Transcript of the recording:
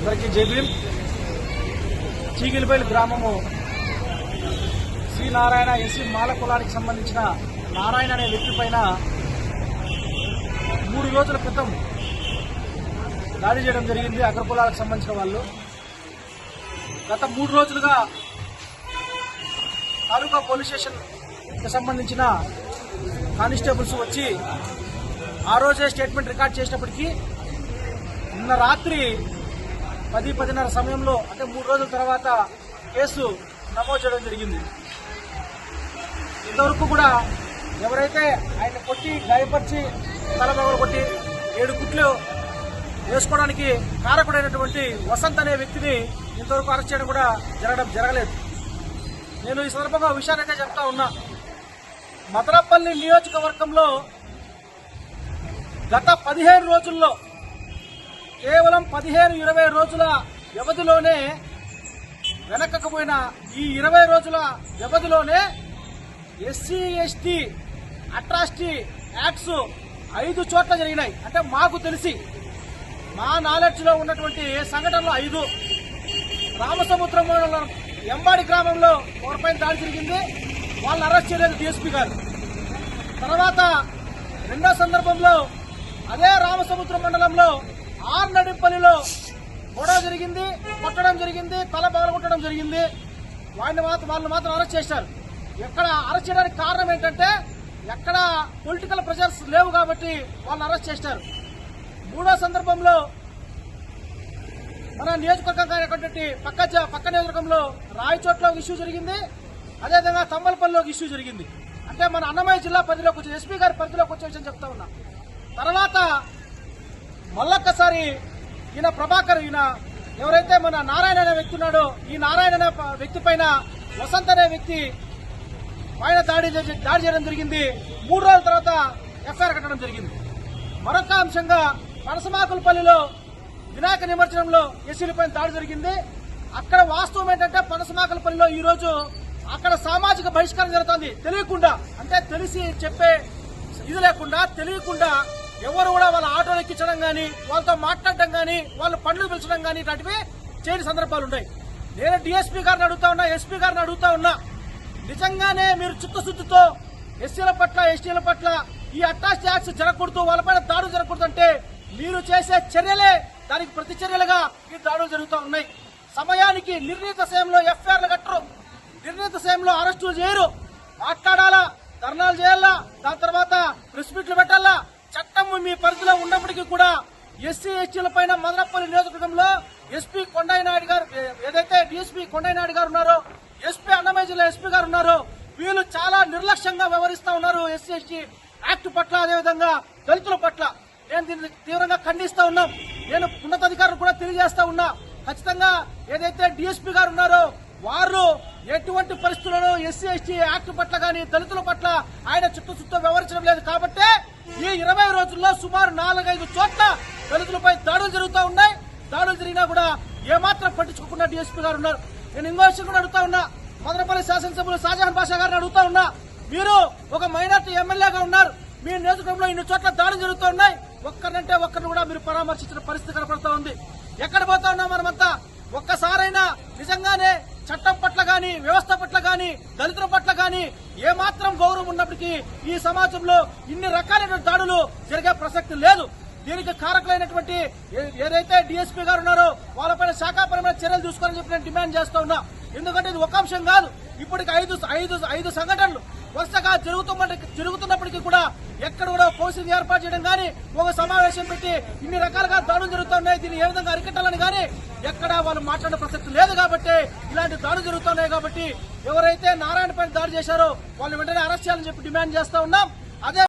అందరికీ జైబీం చీగిలిపల్లి గ్రామము శ్రీ నారాయణ ఎస్సీ మాల కులానికి సంబంధించిన నారాయణ అనే వ్యక్తి పైన మూడు రోజుల క్రితం దాడి చేయడం జరిగింది. అగ్ర కులాలకు సంబంధించిన వాళ్ళు. గత మూడు రోజులుగా తాలూకా పోలీస్ స్టేషన్కి సంబంధించిన కానిస్టేబుల్స్ వచ్చి ఆ రోజే స్టేట్మెంట్ రికార్డ్ చేసినప్పటికీ నిన్న రాత్రి పది పదిన్నర సమయంలో అంటే మూడు రోజుల తర్వాత కేసు నమోదు చేయడం జరిగింది. ఇంతవరకు కూడా ఎవరైతే ఆయన కొట్టి గాయపరిచి తలబగలు కొట్టి ఏడు కుట్లు వేసుకోవడానికి కారకుడైనటువంటి వసంత్ అనే వ్యక్తిని ఇంతవరకు అరెస్ట్ చేయడం కూడా జరగడం జరగలేదు. నేను ఈ సందర్భంగా విషయానైతే అయితే చెప్తా ఉన్నా. మదనపల్లి నియోజకవర్గంలో గత పదిహేను రోజుల్లో కేవలం పదిహేను ఇరవై రోజుల వ్యవధిలోనే వెనకకపోయిన ఈ ఇరవై రోజుల వ్యవధిలోనే ఎస్సీ ఎస్టీ అట్రాసిటీ యాక్ట్స్ ఐదు చోట్ల జరిగినాయి. అంటే మాకు తెలిసి మా నాలెడ్జ్లో ఉన్నటువంటి సంఘటనలు ఐదు. రామసముద్రం ఎంబాడి గ్రామంలో ఒకరిపైన దాడి జరిగింది. వాళ్ళని అరెస్ట్ చేయలేదు డిఎస్పీ గారు. తర్వాత రెండో సందర్భంలో అదే రామసముద్రం మండలంలో ఆర్నడింపల్లిలో గొడవ జరిగింది కొట్టడం జరిగింది తల పగలగొట్టడం జరిగింది. వాడిని మాత్రం వాళ్ళని మాత్రం అరెస్ట్ చేశారు. ఎక్కడ అరెస్ట్ చేయడానికి కారణం ఏంటంటే ఎక్కడ పొలిటికల్ ప్రెషర్స్ లేవు కాబట్టి వాళ్ళని అరెస్ట్ చేశారు. మూడో సందర్భంలో మన నియోజకవర్గం పక్క పక్క నియోజకవర్గంలో రాయచోట్లో ఒక ఇష్యూ జరిగింది అదేవిధంగా తమ్మలపల్లిలో ఒక ఇష్యూ జరిగింది. అంటే మన అన్నమయ్య జిల్లా పరిధిలోకి వచ్చి ఎస్పీ గారి పరిధిలోకి వచ్చే విషయం చెప్తా ఉన్నా. తర్వాత మళ్ళొక్కసారి ఈయన ప్రభాకర్ ఈయన ఎవరైతే మన నారాయణ అనే వ్యక్తి ఉన్నాడో ఈ నారాయణ అనే వ్యక్తి పైన వసంత్ అనే వ్యక్తి పైన దాడి దాడి చేయడం జరిగింది. మూడు రోజుల తర్వాత ఎఫ్ఐఆర్ కట్టడం జరిగింది. మరొక అంశంగా పనసమాకులపల్లిలో వినాయక నిమజ్జనంలో ఎస్సీలపై దాడి జరిగింది. అక్కడ వాస్తవం ఏంటంటే పనసమాకులపల్లిలో ఈ రోజు అక్కడ సామాజిక బహిష్కారం జరుగుతుంది. తెలియకుండా అంటే తెలిసి చెప్పే ఇది లేకుండా తెలియకుండా ఎవరు కూడా వాళ్ళ ఆటోలు ఎక్కించడం కానీ వాళ్ళతో మాట్లాడడం కానీ వాళ్ళ పండ్లు పిలిచడం కానీ ఇట్లాంటివి చేయని సందర్భాలు ఉన్నాయి. నేను డిఎస్పీ గారిని అడుగుతా ఉన్నా ఎస్పీ గారిని అడుగుతా ఉన్నా నిజంగానే మీరు చిత్తశుద్ధితో ఎస్సీల పట్ల ఎస్టీల పట్ల ఈ అట్రాసిటీ యాక్స్ జరగకూడదు వాళ్ళపైన దాడులు జరగకూడదు అంటే మీరు చేసే చర్యలే దానికి ప్రతిచర్యలుగా ఈ దాడులు జరుగుతూ ఉన్నాయి. సమయానికి నిర్ణీత సమయంలో ఎఫ్ఐఆర్లు కట్టరు. నిర్ణీత సమయంలో అరెస్టులు చేయరు. మాట్లాడాలా ధర్నాలు చేయాలా దాని తర్వాత ప్రెస్ మీట్లు పెట్టాలా చట్టము మీ పరిధిలో ఉన్నప్పటికీ కూడా ఎస్సీ ఎస్టీల పైన మదనపల్లి నియోజకవర్గంలో ఎస్పీ కొండయ్య నాయుడు గారు ఏదైతే డిఎస్పీ కొండయ్య నాయుడు గారు ఉన్నారో ఎస్పీ అన్నమయ్య జిల్లా ఎస్పీ గారు ఉన్నారు వీళ్ళు చాలా నిర్లక్ష్యంగా వ్యవహరిస్తా ఉన్నారు ఎస్సీ ఎస్టీ యాక్ట్ పట్ల అదేవిధంగా దళితుల పట్ల. నేను దీన్ని తీవ్రంగా ఖండిస్తా ఉన్నాం. నేను ఉన్నతాధికారులు కూడా తెలియజేస్తా ఉన్నా. ఖచ్చితంగా ఏదైతే డిఎస్పీ గారు ఉన్నారో వారు ఎటువంటి పరిస్థితుల్లో ఎస్సీ ఎస్టీ యాక్ట్ పట్ల కానీ దళితుల పట్ల ఆయన చుట్టూ చుట్టూ వ్యవహరించడం లేదు. కాబట్టి ఈ ఇరవై రోజుల్లో సుమారు నాలుగైదు చోట్ల దళితులపై దాడులు జరుగుతూ ఉన్నాయి. దాడులు జరిగినా కూడా ఏమాత్రం పట్టించుకోకుండా డిఎస్పీ గారు ఉన్నారు. నేను ఇంకో విషయం కూడా అడుగుతా ఉన్నా. మదనపల్లి శాసనసభ్యులు షాజహాన్ బాషా గారిని అడుగుతా ఉన్నా. మీరు ఒక మైనార్టీ ఎమ్మెల్యేగా ఉన్నారు. మీ నియోజకవర్గంలో ఇన్ని చోట్ల దాడులు జరుగుతూ ఉన్నాయి. ఒక్కరినంటే ఒక్కరిని కూడా మీరు పరామర్శించిన పరిస్థితి కనపడతా ఉంది. ఎక్కడ పోతా ఉన్నాం మనమంతా? ఒక్కసారైనా నిజంగానే చట్టం కానీ వ్యవస్థ పట్ల కానీ దళితుల పట్ల కానీ ఏమాత్రం గౌరవం ఉన్నప్పటికీ ఈ సమాజంలో ఇన్ని రకాలైన దాడులు జరిగే ప్రసక్తి లేదు. దీనికి కారకులైనటువంటి ఏదైతే డిఎస్పీ గారు ఉన్నారో వాళ్ళపైన శాఖాపరమైన చర్యలు తీసుకోవాలని చెప్పి నేను డిమాండ్ చేస్తా ఉన్నా. ఎందుకంటే ఇది ఒక అంశం కాదు. ఇప్పటికి ఐదు ఐదు ఐదు సంఘటనలు. వరుసగా జరుగుతున్న జరుగుతున్నప్పటికీ కూడా ఎక్కడ కూడా పోలీసులు ఏర్పాటు చేయడం కానీ ఒక సమావేశం పెట్టి ఇన్ని రకాలుగా దాడులు జరుగుతున్నాయి. దీన్ని ఏ విధంగా అరికట్టాలని కానీ ఎక్కడ వాళ్ళు మాట్లాడే ప్రసక్తి లేదు కాబట్టి ఇలాంటి దాడులు జరుగుతున్నాయి కాబట్టి ఎవరైతే నారాయణపేట దాడి చేశారో వాళ్ళు వెంటనే అరెస్ట్ చేయాలని చెప్పి డిమాండ్ చేస్తా ఉన్నాం. అదే